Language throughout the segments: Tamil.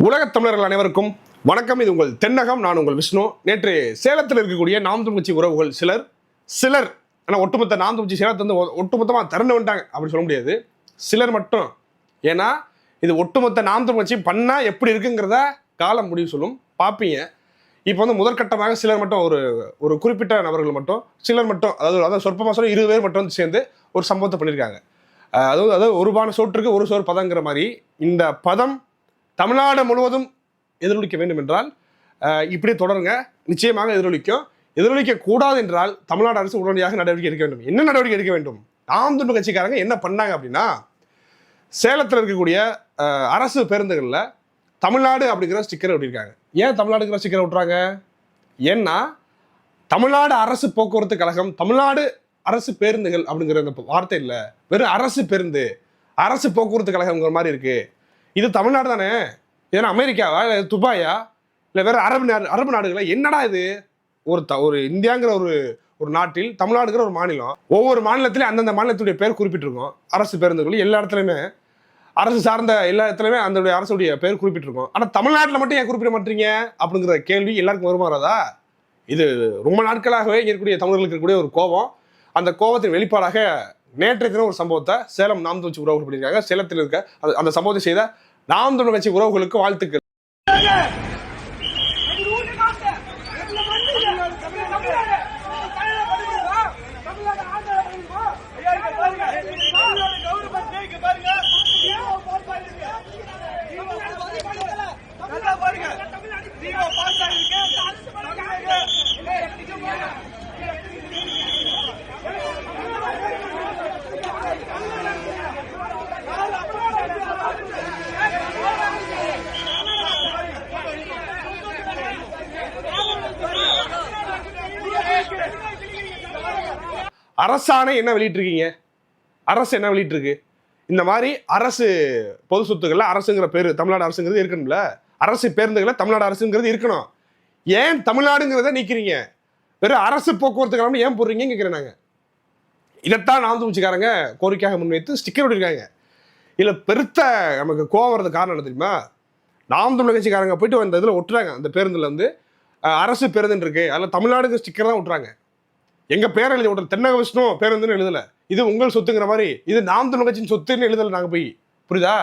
உலகத் தமிழர்கள் அனைவருக்கும் வணக்கம். இது உங்கள் தென்னகம் நான் உங்கள் விஷ்ணு. நேற்று சேலத்தில் இருக்கக்கூடிய நாம் தமிழ்ச்சி உறவுகள் சிலர் சிலர் ஆனால் ஒட்டுமொத்த நாம் தமிழ்ச்சி சேலத்தை வந்து ஒட்டுமொத்தமாக திறந்து வந்துட்டாங்க அப்படி சொல்ல முடியாது. சிலர் மட்டும். ஏன்னா இது ஒட்டுமொத்த நாம் தமிழ்ச்சி பண்ணால் எப்படி இருக்குங்கிறத காலம் முடிவு சொல்லும். பார்ப்பீங்க இப்போ வந்து முதற்கட்டமாக சிலர் மட்டும் ஒரு ஒரு குறிப்பிட்ட நபர்கள் மட்டும் சிலர் மட்டும் அதாவது அதாவது சொற்பமாக சொல்ல இருபது பேர் மட்டும் வந்து சேர்ந்து ஒரு சம்பவத்தை பண்ணியிருக்காங்க. அதாவது அதாவது ஒரு பான சோற்றுக்கு ஒரு சோறு பதங்கிற மாதிரி இந்த பதம் தமிழ்நாடு முழுவதும் எதிரொலிக்க வேண்டும் என்றால் இப்படி தொடருங்க. நிச்சயமாக எதிரொலிக்கும். எதிரொலிக்க கூடாது என்றால் தமிழ்நாடு அரசு உடனடியாக நடவடிக்கை எடுக்க வேண்டும். என்ன நடவடிக்கை எடுக்க வேண்டும்? நாம் துண்டு கட்சிக்காரங்க என்ன பண்ணாங்க அப்படின்னா சேலத்தில் இருக்கக்கூடிய அரசு பேருந்துகளில் தமிழ்நாடு அப்படிங்கிற ஸ்டிக்கர் ஒட்டியிருக்காங்க. ஏன் தமிழ்நாடுங்கிற ஸ்டிக்கரை விட்டுறாங்க ஏன்னா தமிழ்நாடு அரசு போக்குவரத்து கழகம் தமிழ்நாடு அரசு பேருந்துகள் அப்படிங்கிற அந்த வார்த்தை இல்லை. வெறும் அரசு பேருந்து அரசு போக்குவரத்து கழகங்கிற மாதிரி இருக்குது இது தமிழ்நாடு தானே? ஏன்னா அமெரிக்காவா? இல்லை துபாயா? இல்லை வேற அரபு நாடு அரபு நாடுகளா? என்னடா இது? ஒரு த ஒரு இந்தியாங்கிற ஒரு ஒரு நாட்டில் தமிழ்நாடுங்கிற ஒரு மாநிலம். ஒவ்வொரு மாநிலத்திலையும் அந்தந்த மாநிலத்துடைய பேர் குறிப்பிட்டிருக்கும். அரசு பேருந்துகள் எல்லா இடத்துலையுமே அரசு சார்ந்த எல்லா இடத்துலையுமே அந்த அரசுடைய பேர் குறிப்பிட்டிருக்கோம். ஆனால் தமிழ்நாட்டில் மட்டும் ஏன் குறிப்பிட மாட்டீங்க? அப்படிங்கிற கேள்வி எல்லாருக்கும் வருமா இது ரொம்ப நாட்களாகவே இங்கே இருக்கக்கூடிய தமிழர்களுக்கு இருக்கக்கூடிய ஒரு கோபம். அந்த கோபத்தின் வெளிப்பாடாக நேற்றைய தினம் ஒரு சம்பவத்தை சேலம் நாம் தமிழ்ச்சி உறவு பண்ணியிருக்காங்க. சேலத்தில் இருக்க அந்த- அந்த சம்பவத்தை செய்த நாம் தமிழ் கட்சி உறவுகளுக்கு வாழ்த்துக்கள் இது ஊட்டி காட்டு. இதுல வந்து இது தமிழ்நாடு. தமிழ்நாடு படிக்கிறதா? தமிழ்நாடு ஆந்திரா படிக்கிறதா? ஐயா, இங்க பாருங்க. தமிழ்நாடு கவர்மெண்ட் இங்க பாருங்க. தீபா பாஸ் ஆயிருக்கு. தமிழ்நாடு வந்து படிக்கல. நல்லா பாருங்க. தீபா பாஸ் ஆயிருக்கு. தமிழ்நாடு. ஏய், இங்க பாருங்க. அரசாணை என்ன வெளியிட்டிருக்கீங்க? அரசு என்ன வெளியிட்டிருக்கு? இந்த மாதிரி அரசு பொது சொத்துக்களில் அரசுங்கிற பேர் தமிழ்நாடு அரசுங்கிறது இருக்கணும்ல. அரசு பேருந்துகளை தமிழ்நாடு அரசுங்கிறது இருக்கணும். ஏன் தமிழ்நாடுங்கிறத நீக்கிறீங்க? வெறும் அரசு போக்குவரத்து கழகம் ஏன் போடுறீங்க கேட்குறேன் நாங்கள் இதைத்தான் நாம் துணிச்சிக்காரங்க கோரிக்கையாக முன்வைத்து ஸ்டிக்கர் விட்டுருக்காங்க. இதில் பெருத்த நமக்கு கோவம் வர்றது காரணம் என்ன தெரியுமா? நாம் தமிழ் கட்சிக்காரங்க போயிட்டு அந்த இதில் ஒட்டுறாங்க. அந்த பேருந்தில் வந்து அரசு பேருந்துன்னு இருக்கு. அதில் தமிழ்நாடுக்கு ஸ்டிக்கர் தான் விட்டுறாங்க எங்க பேர் எழுதி விட்ற தென்னக விஷ்ணு பேருந்துன்னு எழுதல. இது உங்கள் சொத்துங்கிற மாதிரி இது நாம் தமிழ் கட்சியின் சொத்துன்னு எழுதல நாங்க போய். புரியுதா?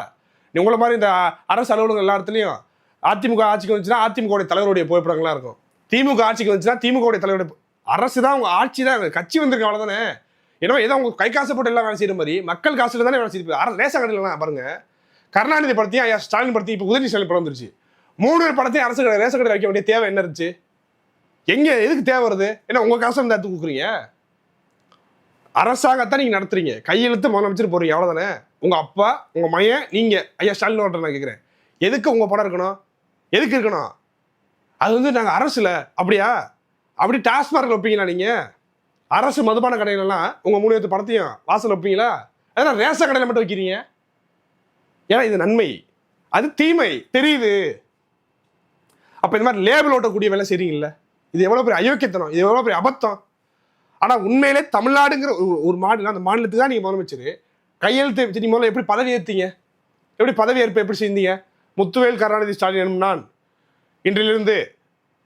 உங்களை மாதிரி இந்த அரசு அலுவலகம் எல்லா இடத்துலையும் அதிமுக ஆட்சிக்கு வந்துச்சுன்னா அதிமுக தலைவருடைய புகைப்படங்கள்லாம் இருக்கும். திமுக ஆட்சிக்கு வந்துச்சுன்னா திமுக தலைவருடைய அரசு தான் உங்க ஆட்சி தான் கட்சி வந்திருக்கு அவ்வளவுதானே? ஏன்னா ஏதோ உங்க கை காசு போட்டு எல்லாம் வேலை செய்யற மாதிரி மக்கள் காசுல தானே வேலை செய்யுது அரசு ரேஷன் கடையிலாம் பாருங்க. கருணாநிதி படத்தையும் ஸ்டாலின் படத்தையும் இப்போ உதவி ஸ்டாலின் படம் வந்துருச்சு. மூணு படத்தையும் அரசு கடை ரேஷன் கடை வைக்க வேண்டிய தேவை என்ன இருந்துச்சு? எங்கே எதுக்கு தேவை வருது? ஏன்னா உங்கள் காசு இந்த இடத்துக்கு கொடுக்குறீங்க? அரசாங்கத்தான் நீங்கள் நடத்துறீங்க. கையெழுத்து முதலமைச்சர் போறீங்க அவ்வளவுதானே? உங்கள் அப்பா உங்கள் மையன் நீங்கள் ஐயா ஸ்டாலின் ஓட்ட நான் கேட்குறேன் எதுக்கு உங்கள் படம் இருக்கணும்? எதுக்கு இருக்கணும்? அது வந்து நாங்கள் அரசில் அப்படியா? அப்படி டாஸ்மார்க்கில் வைப்பீங்களா நீங்கள் அரசு மதுபான கடையிலலாம் உங்கள் மூணு பேர்த்து படத்தையும் வாசல் வைப்பீங்களா? அதெல்லாம் ரேஷன் கடையில் மட்டும் வைக்கிறீங்க? ஏன்னா இது நன்மை. அது தீமை. தெரியுது. அப்போ இந்த மாதிரி லேபிள் ஓட்டக்கூடிய வேலை செய்றீங்கல்ல? இது எவ்வளோ பெரிய அயோக்கியத்தனம் இது எவ்வளோ பெரிய அபத்தம்? ஆனால் உண்மையிலே தமிழ்நாடுங்கிற ஒரு- ஒரு மாநிலம் அந்த மாநிலத்துக்கு தான் நீங்கள் முதலமைச்சர். கையெழுத்து வச்சு நீ முதல்ல எப்படி பதவி ஏற்றீங்க எப்படி பதவி ஏற்பு எப்படி செய்தீங்க? முத்துவேல் கருணாநிதி ஸ்டாலின் எனும் நான் இன்றிலிருந்து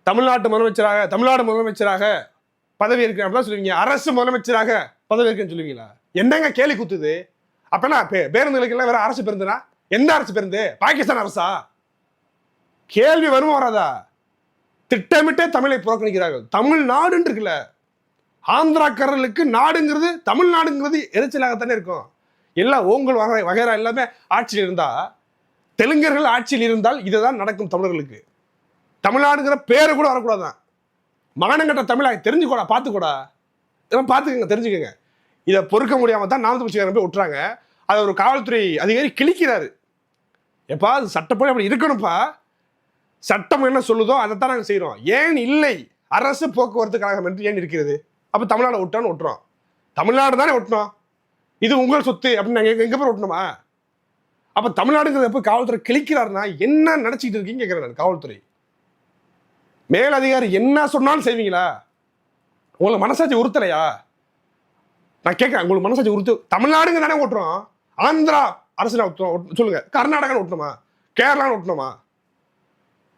தமிழ்நாட்டு முதலமைச்சராக தமிழ்நாடு முதலமைச்சராக பதவி ஏற்கிறேன் அப்படிலாம் சொல்லுவீங்க. அரசு முதலமைச்சராக பதவி ஏற்கிறேன்னு சொல்லுவீங்களா? என்னங்க கேலி குத்துது? அப்பனா பே- பேருந்துகளுக்கெல்லாம் வேற அரசு பேருந்துனா? எந்த அரசு பேருந்து? பாகிஸ்தான் அரசா? கேள்வி வருமா வராதா? திட்டமிட்டே தமிழை புறக்கணிக்கிறார்கள். தமிழ்நாடு இருக்குல்ல ஆந்திராக்காரர்களுக்கு நாடுங்கிறது தமிழ்நாடுங்கிறது எரிச்சலாகத்தானே இருக்கும். எல்லாம் ஓங்கல் வகை வகைரா எல்லாமே ஆட்சியில் இருந்தா தெலுங்கர்கள் ஆட்சியில் இருந்தால் இதுதான் நடக்கும் தமிழர்களுக்கு. தமிழ்நாடுங்கிற பேரை கூட வரக்கூடாதான். மகனங்கட்ட தமிழாக தெரிஞ்சுக்கூடா பார்த்துக்கூடா. இதெல்லாம் பார்த்துக்கங்க தெரிஞ்சுக்கோங்க. இதை பொறுக்க முடியாமல் தான் நாமத்து கட்சிக்காரன் போய் விட்டுறாங்க அதை ஒரு காவல்துறை அதிகாரி கிழிக்கிறாரு. எப்பா அது சட்டப்படி அப்படி இருக்கணும்ப்பா. சட்டம் என்ன சொல்லுதோ அதைத்தான் நாங்கள் செய்கிறோம் ஏன் இல்லை? அரசு போக்குவரத்து கழகம் என்று ஏன் இருக்கிறது? அப்போ தமிழ்நாடு விட்டோன்னு ஒட்டுறோம். தமிழ்நாடு தானே ஓட்டணும் இது உங்கள் சொத்து அப்படின்னு நாங்கள் எங்கே போய் ஓட்டணுமா அப்போ தமிழ்நாடுங்கிறத எப்போ காவல்துறை கிழிக்கிறாருன்னா என்ன நினச்சிக்கிட்டு இருக்கீங்க கேட்குறேன் நான் காவல்துறை. மேலதிகாரி என்ன சொன்னாலும் செய்வீங்களா? உங்களுக்கு மனசாட்சி உறுத்தலையா? நான் கேட்குறேன் உங்களுக்கு மனசாட்சி உறுத்து தமிழ்நாடுங்க தானே ஓட்டுறோம் ஆந்திரா அரசு ஓட்டுறோம் சொல்லுங்கள் கர்நாடகான்னு ஓட்டணுமா கேரளான்னு ஓட்டணுமா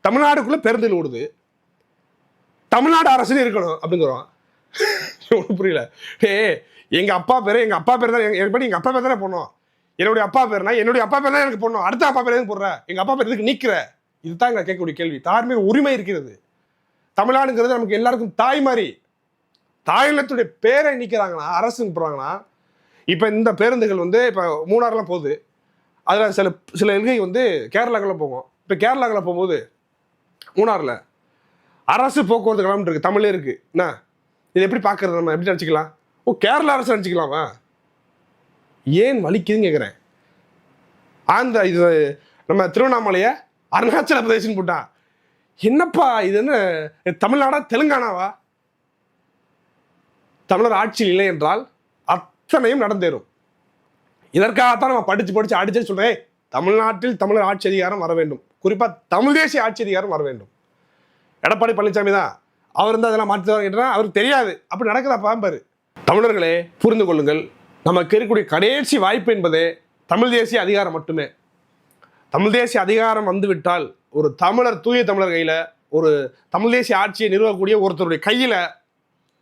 தமிழ்நாடுக்குள்ளே பேருந்துகள் ஓடுது. தமிழ்நாடு அரசுன்னு இருக்கணும் அப்படிங்கிறோம். ஒன்றும் புரியல. ஏ எங்கள் அப்பா பேர் எங்கள் அப்பா பேர் தான் எங்கள் படி எங்கள் அப்பா பேர் தானே போடணும். என்னுடைய அப்பா பேர்னா என்னுடைய அப்பா பேர் தான் எனக்கு போடணும். அடுத்த அப்பா பேர் எதுக்கு போடுற? எங்கள் அப்பா பேர் எதுக்கு நிக்கிற? இதுதான் எங்களை கேட்கக்கூடிய கேள்வி. தார்மீக உரிமை இருக்கிறது. தமிழ்நாடுங்கிறது நமக்கு எல்லாருக்கும் தாய் மாதிரி. தாய்நிலத்துடைய பேரை நிற்கிறாங்கன்னா அரசுன்னு போடுறாங்கன்னா இப்போ இந்த பேருந்துகள் வந்து இப்போ மூணாறுலாம் போகுது. அதில் சில சில எல்கை வந்து கேரளாக்குள்ள போகும். இப்போ கேரளாக்குள்ள போகும்போது மூணாரில் அரசு போக்குவரத்து கழகம் இருக்கு. தமிழே இருக்கு. என்ன? இது எப்படி பார்க்கறது நம்ம? எப்படி நினச்சிக்கலாம்? ஓ கேரளா அரசு நினச்சிக்கலாமா? ஏன் வலிக்குதுன்னு கேட்குறேன் ஆந்திரா இது நம்ம திருவண்ணாமலையை அருணாச்சல பிரதேசம் போட்டான் என்னப்பா இது என்ன? தமிழ்நாடா தெலுங்கானாவா? தமிழர் ஆட்சியில் இல்லை என்றால் அத்தனையும் நடந்தேறும். இதற்காகத்தான் நம்ம படிச்சு படிச்சு அடிச்சு சொல்றேன். தமிழ்நாட்டில் தமிழர் ஆட்சி அதிகாரம் வர வேண்டும். குறிப்பாக தமிழ் தேசிய ஆட்சி அதிகாரம் வர வேண்டும். எடப்பாடி பழனிசாமி தான். அவர் வந்து அதெல்லாம் மாற்றி தருவாங்க அவருக்கு தெரியாது. அப்படி நடக்குதா பாம்பாரு தமிழர்களே புரிந்து கொள்ளுங்கள். நமக்கு இருக்கக்கூடிய கடைசி வாய்ப்பு என்பதே தமிழ் தேசிய அதிகாரம் மட்டுமே. தமிழ் தேசிய அதிகாரம் வந்துவிட்டால் ஒரு தமிழர் தூய தமிழர் கையில் ஒரு தமிழ் தேசிய ஆட்சியை நிறுவக்கூடிய ஒருத்தருடைய கையில்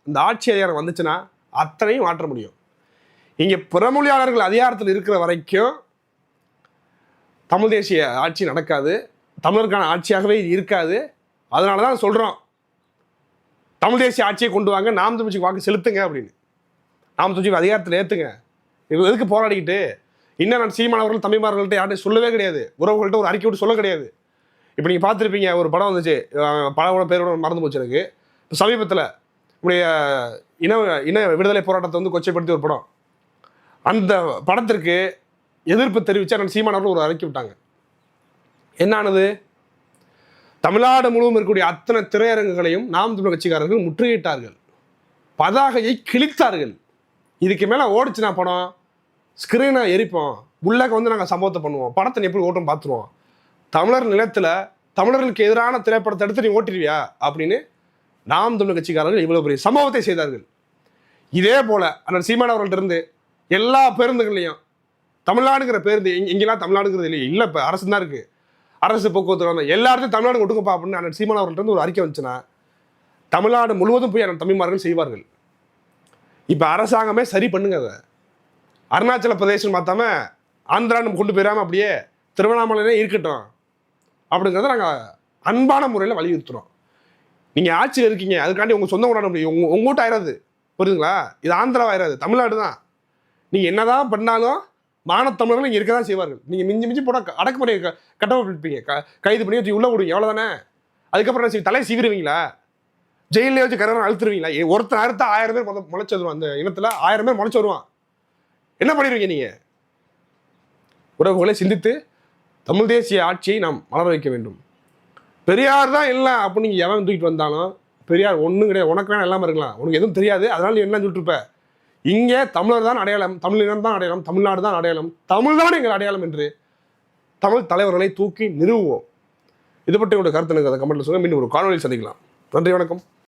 இந்த ஆட்சி அதிகாரம் வந்துச்சுன்னா அத்தனையும் மாற்ற முடியும். இங்கே பிறமொழியாளர்கள் அதிகாரத்தில் இருக்கிற வரைக்கும் தமிழ் தேசிய ஆட்சி நடக்காது. தமிழருக்கான ஆட்சியாகவே இது இருக்காது. அதனால தான் சொல்கிறோம் தமிழ் தேசிய ஆட்சியை கொண்டு வாங்க நாம் தமிழ்ச்சிக்கு வாக்கு செலுத்துங்க அப்படின்னு. நாம் தமிழ்ச்சிக்கு அதிகாரத்தில் ஏற்றுங்க இது எதுக்கு போராடிக்கிட்டு? இன்னும் நான் சீமானவர்கள் தமிழ்மார்கள்ட்ட யார்ட்டையும் சொல்லவே கிடையாது. உறவுகள்கிட்ட ஒரு அறிக்கை விட்டு சொல்ல கிடையாது. இப்போ நீங்கள் பார்த்துருப்பீங்க ஒரு படம் வந்துச்சு. அஹ் பேரோட மறந்து போச்சு எனக்கு. இப்போ சமீபத்தில் உடைய இன இன விடுதலை போராட்டத்தை வந்து கொச்சைப்படுத்தி ஒரு படம். அந்த படத்திற்கு எதிர்ப்பு தெரிவித்து அண்ணன் சீமானவர்கள் ஒரு அறிக்கை விட்டாங்க. என்னானது? தமிழ்நாடு முழுவதும் இருக்கக்கூடிய அத்தனை திரையரங்குகளையும் நாம் தமிழ் கட்சிக்காரர்கள் முற்றுகையிட்டார்கள். பதாகையை கிழித்தார்கள். இதுக்கு மேலே ஓடிச்சுனா படம் ஸ்க்ரீனை எரிப்போம். உள்ளக்க வந்து நாங்கள் சம்பவத்தை பண்ணுவோம். படத்தை எப்படி ஓட்டம் பார்த்துருவோம் தமிழர் நிலத்தில் தமிழர்களுக்கு எதிரான திரைப்படத்தை எடுத்து நீ ஓட்டிடுவியா அப்படின்னு நாம் தமிழ் கட்சிக்காரர்கள் இவ்வளோ பெரிய சம்பவத்தை செய்தார்கள். இதே போல் அண்ணன் சீமான் அவர்கள்ட்டருந்து எல்லா பேருந்துகள்லையும் தமிழ்நாடுங்கிற பேருந்து எங்கெல்லாம் தமிழ்நாடுங்கிறது இல்லையே. இல்லை இப்போ அரசு தான் இருக்குது அரசு போக்குவரத்து எல்லாருக்கும் தமிழ்நாடு ஒட்டுக்கப்பா அப்படின்னு அண்ணன் சீமான் அவர்கள்ட்ட ஒரு அறிக்கை வந்துச்சுன்னா தமிழ்நாடு முழுவதும் போய் அண்ணன் தமிழ்மார்கள் செய்வார்கள். இப்போ அரசாங்கமே சரி பண்ணுங்க அதை. அருணாச்சல பிரதேசம் பார்த்தாம ஆந்திரா நம்ம கொண்டு போயிடாம அப்படியே திருவண்ணாமலையிலே இருக்கட்டும் அப்படிங்கிறத நாங்கள் அன்பான முறையில் வலியுறுத்துறோம். நீங்கள் ஆட்சியில் இருக்கீங்க அதுக்காண்டி உங்கள் சொந்த கொண்டாட முடியும். உங்கள் உங்க வீட்டு புரியுதுங்களா? இது ஆந்திராவாயிராது தமிழ்நாடு தான். நீங்கள் என்னதான் பண்ணாலும் மானத்தமிழர்கள் இங்கே இருக்க தான் செய்வார்கள். நீங்கள் மிஞ்சி மிஞ்சி போட அடக்குமுறை க க கைது பண்ணி வச்சு உள்ளே விடுவீங்க எவ்வளோதானே அதுக்கப்புறம் என்ன தலையை சீவிடுவீங்களா? ஜெயிலே வச்சு கரகம் அழுத்துருவீங்களா? ஒருத்தர் ஒருத்தன் அறுத்தா ஆயிரம் பேர் முளைச்சு வருவான் அந்த இனத்தில் ஆயிரம் பேர் முளைச்சு வருவான். என்ன பண்ணிடுவீங்க நீங்கள் உறவுகளை சிந்தித்து தமிழ் தேசிய ஆட்சியை நாம் மலர வைக்க வேண்டும். பெரியார் தான் இல்லை அப்படின்னு நீங்கள் எவன் தூக்கிட்டு வந்தாலும் பெரியார் ஒன்றும் கிடையாது. உனக்கு வேணாம் எல்லாமே இருக்கலாம். உனக்கு எதுவும் தெரியாது. அதனால நீ என்ன சொல்லிட்டுருப்ப இங்கே தமிழர் தான் அடையாளம் தமிழினம் தான் அடையாளம் தமிழ்நாடு தான் அடையாளம் தமிழ் தான் எங்கள் அடையாளம் என்று தமிழ் தலைவர்களை தூக்கி நிறுவுவோம். இது பற்றி உங்களுடைய கருத்து எனக்கு அதை கமெண்ட்டில் சொல்லுங்கள் மீண்டும் ஒரு காணொலியில் சந்திக்கலாம். நன்றி வணக்கம்.